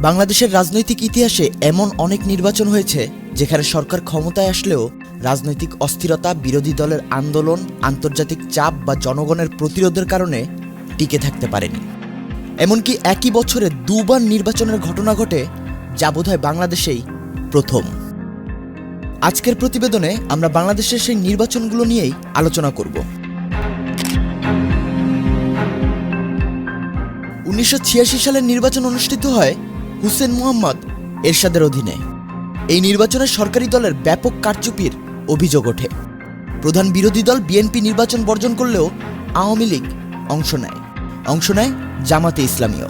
বাংলাদেশের রাজনৈতিক ইতিহাসে এমন অনেক নির্বাচন হয়েছে যেখানে সরকার ক্ষমতায় আসলেও রাজনৈতিক অস্থিরতা, বিরোধী দলের আন্দোলন, আন্তর্জাতিক চাপ বা জনগণের প্রতিরোধের কারণে টিকে থাকতে পারেনি। এমনকি একই বছরে দুবার নির্বাচনের ঘটনা ঘটে যা বোধহয় বাংলাদেশেই প্রথম। আজকের প্রতিবেদনে আমরা বাংলাদেশের সেই নির্বাচনগুলো নিয়েই আলোচনা করব। উনিশশো সালের নির্বাচন অনুষ্ঠিত হয় হুসেন মুহাম্মদ এরশাদের অধীনে। এই নির্বাচনে সরকারি দলের ব্যাপক কারচুপির অভিযোগ ওঠে। প্রধান বিরোধী দল বিএনপি নির্বাচন বর্জন করলেও আওয়ামী লীগ অংশ নেয়। অংশ নেয় জামাতে ইসলামীয়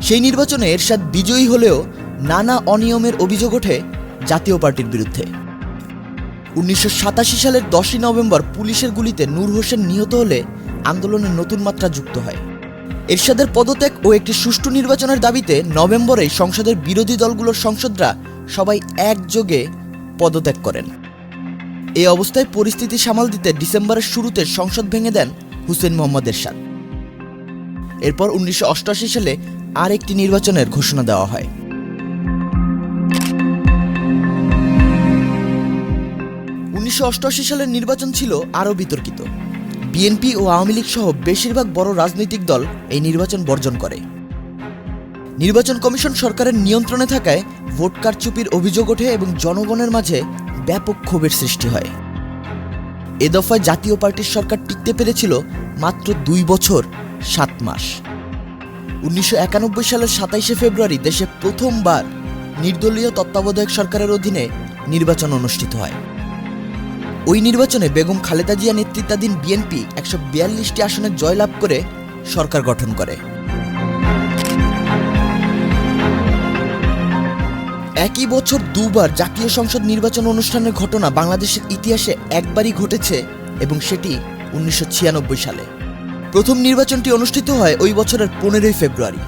সেই নির্বাচনে এরশাদ বিজয়ী হলেও নানা অনিয়মের অভিযোগ ওঠে জাতীয় পার্টির বিরুদ্ধে। উনিশশো সাতাশি সালের দশই নভেম্বর পুলিশের গুলিতে নূর হোসেন নিহত হলে আন্দোলনের নতুন মাত্রা যুক্ত হয়। এরশাদের পদত্যাগ ও একটি সুষ্ঠু নির্বাচনের দাবিতে নভেম্বরে সংসদের বিরোধী দলগুলোর সংসদরা সবাই একযোগে পদত্যাগ করেন। এই অবস্থায় পরিস্থিতি সামাল দিতে ডিসেম্বরের শুরুতে সংসদ ভেঙে দেন হুসেন মোহাম্মদ এরশাদ। এরপর উনিশশো অষ্টআশি সালে আর একটি নির্বাচনের ঘোষণা দেওয়া হয়। উনিশশো অষ্টআশি সালের নির্বাচন ছিল আরও বিতর্কিত। বিএনপি ও আওয়ামী লীগ সহ বেশিরভাগ বড় রাজনৈতিক দল এই নির্বাচন বর্জন করে। নির্বাচন কমিশন সরকারের নিয়ন্ত্রণে থাকায় ভোট কারচুপির অভিযোগ ওঠে এবং জনগণের মাঝে ব্যাপক ক্ষোভের সৃষ্টি হয়। এ দফায় জাতীয় পার্টির সরকার টিকতে পেরেছিল মাত্র দুই বছর, সাত মাস। উনিশশো একানব্বই সালের সাতাইশে ফেব্রুয়ারি দেশে প্রথমবার নির্দলীয় তত্ত্বাবধায়ক সরকারের অধীনে নির্বাচন অনুষ্ঠিত হয়। ওই নির্বাচনে বেগম খালেদা জিয়া নেতৃত্বাধীন বিএনপি একশো বিয়াল্লিশটি আসনে জয়লাভ করে সরকার গঠন করে। একই বছর দুবার জাতীয় সংসদ নির্বাচন অনুষ্ঠানের ঘটনা বাংলাদেশের ইতিহাসে একবারই ঘটেছে এবং সেটি উনিশশো ছিয়ানব্বই সালে। প্রথম নির্বাচনটি অনুষ্ঠিত হয় ওই বছরের পনেরোই ফেব্রুয়ারি।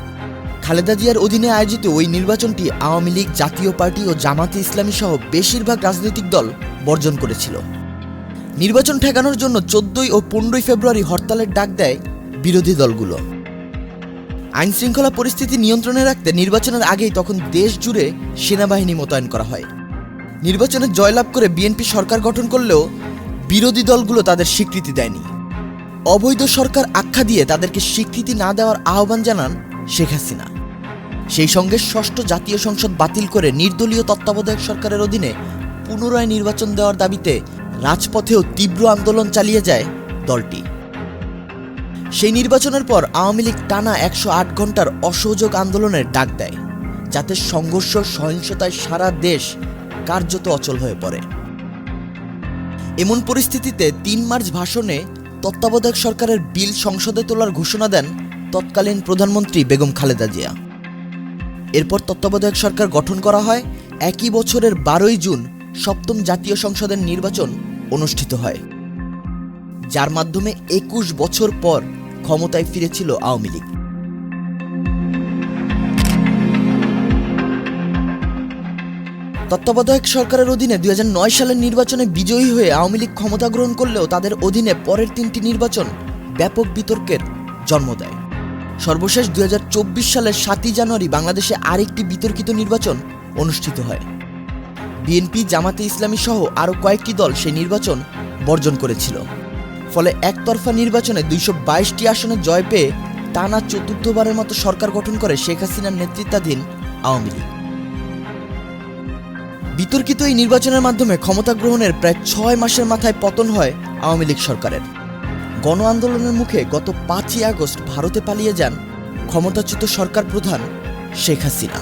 খালেদা জিয়ার অধীনে আয়োজিত ওই নির্বাচনটি আওয়ামী লীগ, জাতীয় পার্টি ও জামাতে ইসলামী সহ বেশিরভাগ রাজনৈতিক দল বর্জন করেছিল। নির্বাচন ঠেকানোর জন্য চোদ্দই ও পনেরোই ফেব্রুয়ারি হরতালের ডাক দেয় বিরোধী দলগুলো। আইন শৃঙ্খলা পরিস্থিতি নিয়ন্ত্রণে রাখতে নির্বাচনের আগেই তখন দেশ জুড়ে সেনাবাহিনী মোতায়েন করা হয়। নির্বাচনে জয়লাভ করে বিএনপি সরকার গঠন করলেও বিরোধী দলগুলো তাদের স্বীকৃতি দেয়নি। অবৈধ সরকার আখ্যা দিয়ে তাদেরকে স্বীকৃতি না দেওয়ার আহ্বান জানান শেখ হাসিনা। সেই সঙ্গে ষষ্ঠ জাতীয় সংসদ বাতিল করে নির্দলীয় তত্ত্বাবধায়ক সরকারের অধীনে পুনরায় নির্বাচন দেওয়ার দাবিতে রাজপথেও তীব্র আন্দোলন চালিয়ে যায় দলটি। সেই নির্বাচনের পর আওয়ামী লীগ টানা একশো আট ঘণ্টার অসহযোগ আন্দোলনের ডাক দেয়, যাতে সংঘর্ষ, সহিংসতায় সারা দেশ কার্যত অচল হয়ে পড়ে। এমন পরিস্থিতিতে তিন মার্চ ভাষণে তত্ত্বাবধায়ক সরকারের বিল সংসদে তোলার ঘোষণা দেন তৎকালীন প্রধানমন্ত্রী বেগম খালেদা জিয়া। এরপর তত্ত্বাবধায়ক সরকার গঠন করা হয় একই বছরের বারোই জুন সপ্তম জাতীয় সংসদের নির্বাচন অনুষ্ঠিত হয়, যার মাধ্যমে একুশ বছর পর ক্ষমতায় ফিরেছিল আওয়ামী লীগ। তত্ত্বাবধায়ক সরকারের অধীনে দুই নয় সালের নির্বাচনে বিজয়ী হয়ে আওয়ামী লীগ ক্ষমতা গ্রহণ করলেও তাদের অধীনে পরের তিনটি নির্বাচন ব্যাপক বিতর্কের জন্ম দেয়। সর্বশেষ দুই হাজার চব্বিশ সালের সাতই জানুয়ারি বাংলাদেশে আরেকটি বিতর্কিত নির্বাচন অনুষ্ঠিত হয়। বিএনপি, জামাতে ইসলামী সহ আরও কয়েকটি দল সেই নির্বাচন বর্জন করেছিল। ফলে একতরফা নির্বাচনে দুইশো বাইশটি আসনে জয় পেয়ে টানা চতুর্থবারের মতো সরকার গঠন করে শেখ হাসিনার নেতৃত্বাধীন আওয়ামী লীগ। বিতর্কিত এই নির্বাচনের মাধ্যমে ক্ষমতা গ্রহণের প্রায় ছয় মাসের মাথায় পতন হয় আওয়ামী লীগ সরকারের। গণ আন্দোলনের মুখে গত পাঁচই আগস্ট ভারতে পালিয়ে যান ক্ষমতাচ্যুত সরকার প্রধান শেখ হাসিনা।